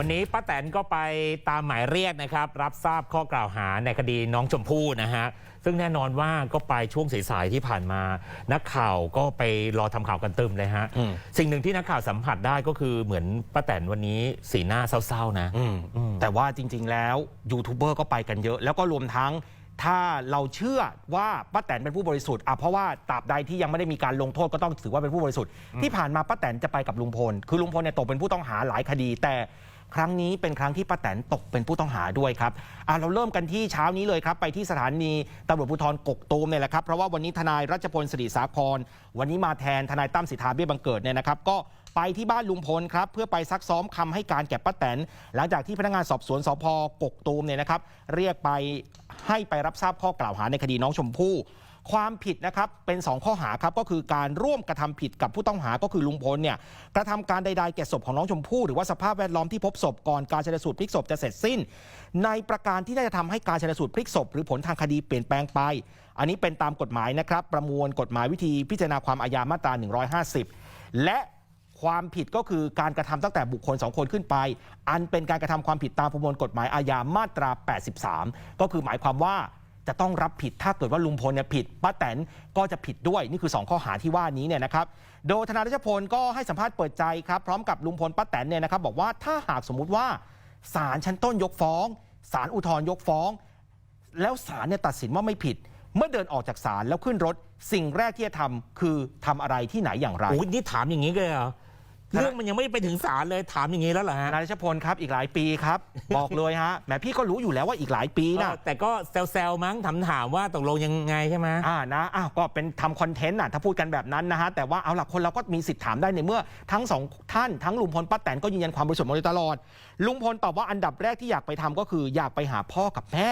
วันนี้ป้าแตนก็ไปตามหมายเรียกนะครับ รับทราบข้อกล่าวหาในคดีน้องชมพู่นะฮะซึ่งแน่นอนว่าก็ไปช่วงสายๆที่ผ่านมา นักข่าวก็ไปรอทำข่าวกันตึมเลยฮะอืมสิ่งหนึ่งที่นักข่าวสัมผัสได้ก็คือเหมือนป้าแตนวันนี้สีหน้าเศร้าๆนะอืมอืมแต่ว่าจริง ๆ แล้วยูทูบเบอร์ก็ไปกันเยอะ แล้วก็รวมทั้งถ้าเราเชื่อว่าป้าแตนเป็นผู้บริสุทธิ์อะเพราะว่าตราบใดที่ยังไม่ได้มีการลงโทษก็ต้องถือว่าเป็นผู้บริสุทธิ์ ที่ผ่านมาป้าแตนจะไปกับลุงพล คือลุงพลเนี่ยตกเป็นผู้ต้องหาหลายคดี แต่ ครั้งนี้เป็นครั้งที่ป้าแตนตกเป็นผู้ต้องหาด้วยครับเราเริ่มกันที่เช้านี้เลยครับ ไปที่สถานีตำรวจภูธรกกตูมเนี่ยแหละครับเพราะว่าวันนี้ทนายรัชพลสิริสาคร วันนี้มาแทนทนายตั้มสิทธาเบี้ยบังเกิดเนี่ยนะครับก็ไปที่บ้านลุงพลครับเพื่อไปซักซ้อมคำให้การแก่ป้าแตน หลังจากที่พนักงานสอบสวนสพกกตูมเนี่ยนะครับ เรียกไปให้ไปรับทราบข้อกล่าวหาในคดีน้องชมพู่ ความผิดนะครับเป็น2ข้อหาครับก็คือการร่วมกระทำผิดกับผู้ต้องหาก็คือลุงพลเนี่ยกระทำการใดๆแก่ศพของน้องชมพู่หรือว่าสภาพแวดล้อมที่พบศพก่อนการชันสูตรพลิกศพจะเสร็จสิ้น ในประการที่ได้จะทำให้การชันสูตรพลิกศพหรือผลทางคดีเปลี่ยนแปลงไป อันนี้เป็นตามกฎหมายนะครับ ประมวลกฎหมายวิธีพิจารณาความอาญามาตรา 150 และความผิดก็คือการกระทำตั้งแต่บุคคล 2 คนขึ้นไป อันเป็นการกระทำความผิดตามประมวลกฎหมายอาญามาตรา 83 ก็คือหมายความว่า จะต้องรับผิดถ้าเกิดว่าลุงพลเนี่ยผิดป้าแตนก็จะผิดด้วยนี่คือ 2 ข้อหาที่ว่านี้เนี่ยนะครับโดยธนารัชพลก็ให้สัมภาษณ์เปิดใจครับพร้อมกับลุงพลป้าแตนเนี่ยนะครับบอกว่าถ้าหากสมมุติว่าศาลชั้นต้นยกฟ้องศาลอุทธรณ์ยกฟ้อง แล้วศาลเนี่ยตัดสินว่าไม่ผิด เมื่อเดินออกจากศาลแล้วขึ้นรถ สิ่งแรกที่จะทำคือทำอะไรที่ไหนอย่างไร โอ้ยนี่ถามอย่างนี้เลยเหรอ เรื่องมันยังไม่ไปถึงศาลเลยถามอย่างนี้แล้วเหรอฮะนายรัชพลครับอีกหลายปีครับ บอกเลยฮะแหมพี่ก็รู้อยู่แล้วว่าอีกหลายปีนะเออแต่ก็แซวๆมั้งถามถามว่าตกลงยังไงใช่ไหมอ่านะอ้าวก็เป็นทำคอนเทนต์น่ะถ้าพูดกันแบบนั้นนะฮะแต่ว่าเอาล่ะคนเราก็มีสิทธิ์ถามได้ในเมื่อ ทั้งสองท่านทั้งลุงพลป้าแตนก็ยืนยันความบริสุทธิ์มาโดยตลอด ลุงพลตอบว่าอันดับแรกที่อยากไปทำก็คืออยากไปหาพ่อกับแม่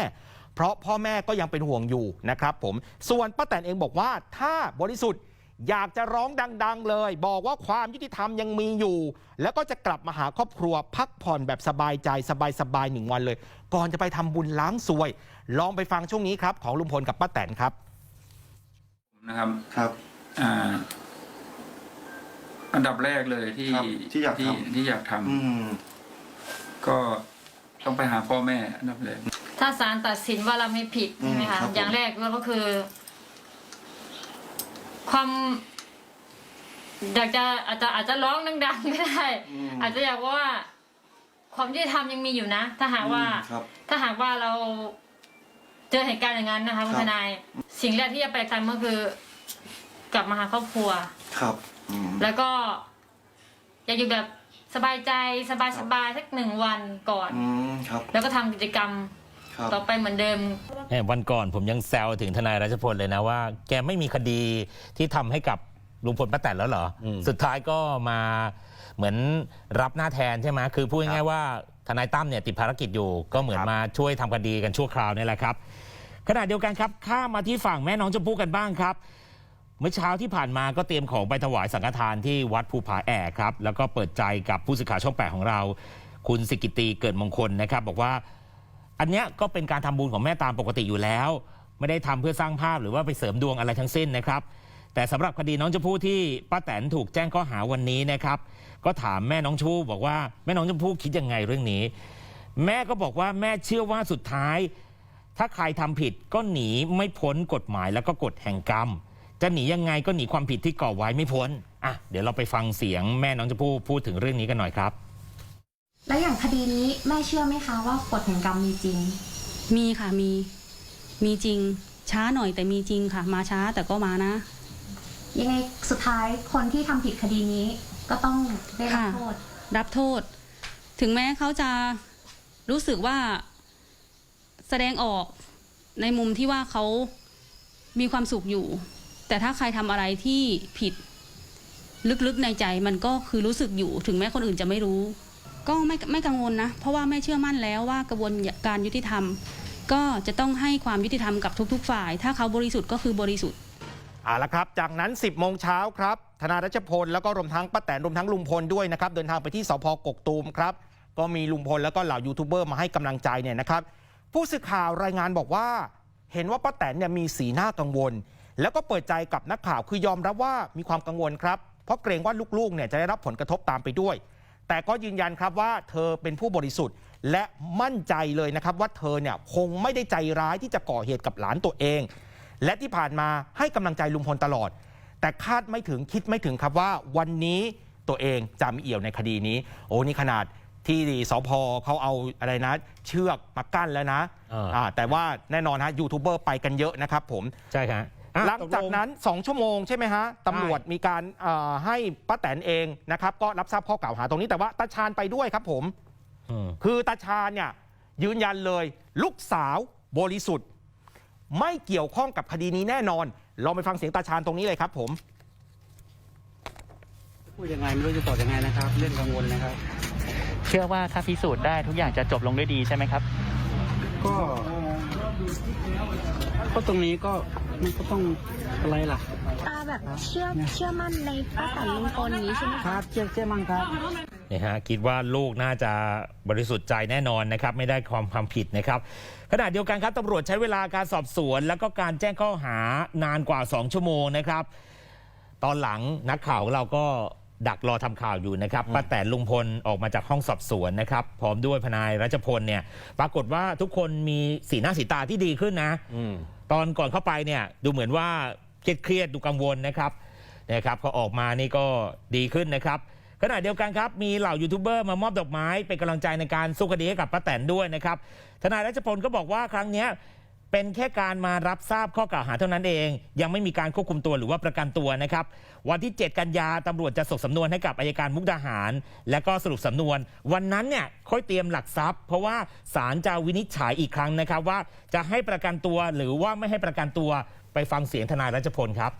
เพราะพ่อแม่ก็ยังเป็นห่วงอยู่นะครับผมส่วนป้าแตนเองบอกว่าถ้าบริสุทธิ์ อยากจะร้องดัง ๆ เลย บอกว่าความยุติธรรมยังมีอยู่ แล้วก็จะกลับมาหาครอบครัวพักผ่อนแบบสบายใจสบายๆหนึ่งวันเลย ก่อนจะไปทำบุญล้างซวย ลองไปฟังช่วงนี้ครับ ของลุงพลกับป้าแตนครับนะครับครับ อ่า อันดับแรกเลยที่ครับที่อยากทำ ที่อยากทำอืม ก็ต้องไปหาพ่อแม่อันดับแรก ถ้าศาลตัดสินว่าเราไม่ผิดใช่ไหมครัคะบผม อย่างแรกเราก็คือ ความอยากจะอาจจะอาจจะร้องดังๆก็ได้อาจจะอยากว่า ความยุติธรรมยังมีอยู่นะ ถ้าหากว่า อืมครับ ถ้าหากว่าเราเจอเหตุการณ์อย่างนั้นนะคะคุณครับ ทนาย สิ่งแรกที่จะไปทำก็คือ กลับมาหาครอบครัว ครับอืม แล้วก็ อยากอยู่แบบสบายใจสบายๆสักหนึ่งวันก่อน อืมครับ แล้วก็ทำกิจกรรม ครับ ต่อไปเหมือนเดิมเอ้ยวันก่อนผมยังแซวถึงทนายรัชพลเลยนะว่า แกไม่มีคดีที่ทำให้กับลุงพลป้าแตนแล้วเหรออมสุดท้ายก็มาเหมือนรับหน้าแทนใช่ไหมคือพูดง่ายๆว่าทนายตั้มเนี่ยติดภารกิจอยู่ ก็เหมือนครับมาช่วยทำคดีกันชั่วคราวนี่แหละครับขณะเดียวกันครับข้ามมาที่ฝั่งแม่น้องชมพู่กันบ้างครับ เมื่อเช้าที่ผ่านมาก็เตรียมของไปถวายสังฆทานที่วัดภูผาแอกครับ แล้วก็เปิดใจกับผู้สื่อข่าวช่องแปดของเรา คุณสิกิตีเกิดมงคลนะครับ บอกว่า อันเนี้ยก็เป็นการทำบุญของแม่ตามปกติอยู่แล้ว ไม่ได้ทำเพื่อสร้างภาพหรือว่าไปเสริมดวงอะไรทั้งสิ้นนะครับ แต่สำหรับคดีน้องชมพู่ที่ป้าแตนถูกแจ้งข้อหาวันนี้นะครับ ก็ถามแม่น้องชมพู่บอกว่าแม่น้องชมพู่คิดยังไงเรื่องนี้ แม่ก็บอกว่าแม่เชื่อว่าสุดท้าย ถ้าใครทำผิดก็หนีไม่พ้นกฎหมายแล้วก็กฎแห่งกรรม จะหนียังไงก็หนีความผิดที่ก่อไว้ไม่พ้นอะเดี๋ยวเราไปฟังเสียงแม่น้องชมพู่พูดถึงเรื่องนี้กันหน่อยครับ แล้วอย่างคดีนี้แม่เชื่อไหมคะว่ากฎแห่งกรรมมีจริง มีค่ะมี มีจริง ช้าหน่อยแต่มีจริงค่ะ มาช้าแต่ก็มานะ ยังไงสุดท้ายคนที่ทำผิดคดีนี้ก็ต้องได้รับค่ะ โทษ รับโทษ ถึงแม้เขาจะรู้สึกว่าแสดงออกในมุมที่ว่าเขามีความสุขอยู่ แต่ถ้าใครทำอะไรที่ผิด ลึกๆในใจมันก็คือรู้สึกอยู่ ถึงแม้คนอื่นจะไม่รู้ ก็ไม่ไม่กังวลนะ เพราะว่าไม่เชื่อมั่นแล้วว่ากระบวนการยุติธรรม ก็จะต้องให้ความยุติธรรมกับทุก ๆ ฝ่าย ถ้าเขาบริสุทธิ์ก็คือบริสุทธิ์เอาละครับ จากนั้น 10โมงเช้าครับธนารัชพลแล้วก็รวมทั้งป้าแตนรวมทั้งลุงพลด้วยนะครับเดินทางไปที่สพกกตูมครับก็มีลุงพลแล้วก็เหล่ายูทูบเบอร์มาให้กำลังใจเนี่ยนะครับ ผู้สื่อข่าวรายงานบอกว่า เห็นว่าป้าแตนเนี่ยมีสีหน้ากังวล แล้วก็เปิดใจกับนักข่าวคือยอมรับว่ามีความกังวลครับเพราะเกรงว่าลูกๆเนี่ยจะได้รับผลกระทบตามไปด้วย แต่ก็ยืนยันครับว่าเธอเป็นผู้บริสุทธิ์ และมั่นใจเลยนะครับว่าเธอเนี่ยคงไม่ได้ใจร้ายที่จะก่อเหตุกับหลานตัวเอง และที่ผ่านมาให้กำลังใจลุงพลตลอด แต่คาดไม่ถึงคิดไม่ถึงครับว่าวันนี้ตัวเองจะมีเอี่ยวในคดีนี้ โอ้นี่ขนาดที่สพเขาเอาอะไรนะ เชือกมากั้นแล้วนะเอออ่าแต่ว่าแน่นอนฮะยูทูบเบอร์ไปกันเยอะนะครับผม ใช่ครับ อะหลังจากตลนั้น 2 ชั่วโมงใช่ไหมฮะตำรวจมีการเอ่อให้ป้าแตนเองนะครับ ก็รับทราบข้อกล่าวหาตรงนี้แต่ว่าตาชาญไปด้วยครับผม อืมคือตาชาญเนี่ยยืนยันเลย ลูกสาวบริสุทธิ์ ไม่เกี่ยวข้องกับคดีนี้แน่นอน ลองไปฟังเสียงตาชาญตรงนี้เลยครับผม พูดยังไงไม่รู้จะตอบยังไงนะครับ เรื่องกังวลนะครับ เชื่อว่าถ้าพิสูจน์ได้ทุกอย่างจะจบลงด้วยดีใช่ไหมครับ ก็ ก็ตรงนี้ก็มันก็ต้องอะไรล่ะ ตาแบบเชื่อเชื่อมั่นในป้าแตนลุงพลอย่างนี้ใช่ไหมคคะรับเชื่อเชื่อมั่งครับ นี่ฮะคิดว่าลูกน่าจะบริสุทธิ์ใจแน่นอนนะครับ ไม่ได้ความความผิดนะครับขณะเดียวกันครับตำรวจใช้เวลาการสอบสวน แล้วก็การแจ้งข้อหานานกว่า 2 ชั่วโมงนะครับ ตอนหลังนักข่าวของเราก็ ดักรอทำข่าวอยู่นะครับป้าแตนลุงพลออกมาจากห้องสอบสวนนะครับ พร้อมด้วยพนายรัชพลเนี่ย ปรากฏว่าทุกคนมีสีหน้าสีตาที่ดีขึ้นนะอืมตอนก่อนเข้าไปเนี่ย ดูเหมือนว่าเครียดๆดูกังวลนะครับนะครับพอออกมานี่ก็ดีขึ้นนะครับขณะเดียวกันครับ มีเหล่ายูทูบเบอร์มามอบดอกไม้เป็นกำลังใจในการสู้คดีให้กับป้าแตนด้วยนะครับทนายรัชพลก็บอกว่าครั้งเนี้ย เป็นแค่การมารับทราบข้อกล่าวหาเท่านั้นเอง ยังไม่มีการควบคุมตัวหรือว่าประกันตัวนะครับ วันที่ 7 กันยาตำรวจจะส่งสำนวนให้กับอายการมุกดาหาร และก็สรุปสำนวน วันนั้นเนี่ยค่อยเตรียมหลักทรัพย์ เพราะว่าศาลจะวินิจฉัยอีกครั้งนะครับ ว่าจะให้ประกันตัวหรือว่าไม่ให้ประกันตัวไปฟังเสียงทนายรัชพลครับ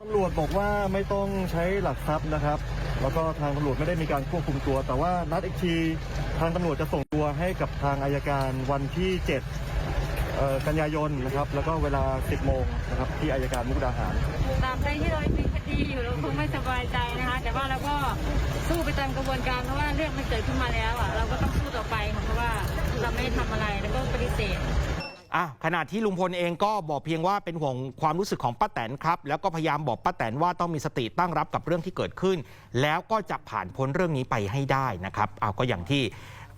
ตำรวจบอกว่าไม่ต้องใช้หลักทรัพย์นะครับ แล้วก็ทางตำรวจไม่ได้มีการควบคุมตัว แต่ว่านัดอีกทีทางตำรวจจะส่งตัวให้กับทางอายการวันที่7เอ่อ กันยายนนะครับ แล้วก็เวลา 10 โมงนะครับ ที่อายการมุกดาหารตราบใดที่เรามีคดีอยู่เราคงไม่สบายใจนะคะ แต่ว่าเราก็สู้ไปตามกระบวนการเพราะว่าเรื่องมันเกิดขึ้นมาแล้วอะเราก็ต้องสู้ต่อไปค่ะเพราะว่าเราไม่ได้ทำอะไรแล้วก็ปฏิเสธอะขณะที่ลุงพลเองก็บอกเพียงว่าเป็นห่วงความรู้สึกของป้าแตนครับ แล้วก็พยายามบอกป้าแตนว่าต้องมีสติตั้งรับกับเรื่องที่เกิดขึ้น แล้วก็จะผ่านพ้นเรื่องนี้ไปให้ได้นะครับเอาก็อย่างที่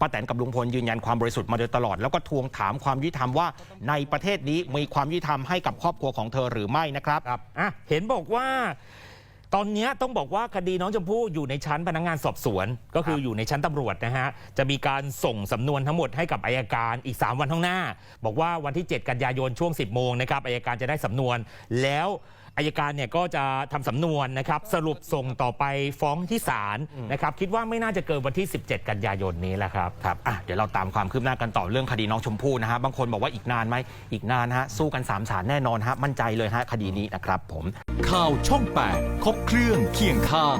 ป้าแตนกับลุงพลยืนยันความบริสุทธิ์มาโดยตลอด แล้วก็ทวงถามความยุติธรรมว่าในประเทศนี้มีความยุติธรรมให้กับครอบครัวของเธอหรือไม่นะครับ ครับอะเห็นบอกว่า ตอนเนี้ยต้องบอกว่าคดีน้องชมพู่อยู่ในชั้นพนักงานสอบสวน ก็คืออยู่ในชั้นตำรวจนะฮะ จะมีการส่งสำนวนทั้งหมดให้กับอายการอีก 3 วันข้างหน้า บอกว่าวันที่ 7 กันยายนช่วง 10 โมงนะครับอายการจะได้สำนวนแล้ว อายการเนี่ยก็จะทำสำนวนนะครับ สรุปส่งต่อไปฟ้องที่ศาลนะครับ คิดว่าไม่น่าจะเกินวันที่ 17 กันยายนนี้แหละครับ ครับอะเดี๋ยวเราตามความคืบหน้ากันต่อเรื่องคดีน้องชมพู่นะฮะ บางคนบอกว่าอีกนานไหม อีกนานฮะ สู้กันสามศาลแน่นอนฮะ มั่นใจเลยฮะคดีนี้นะครับผม ข่าวช่อง 8 ครบเครื่องเคียงข้าง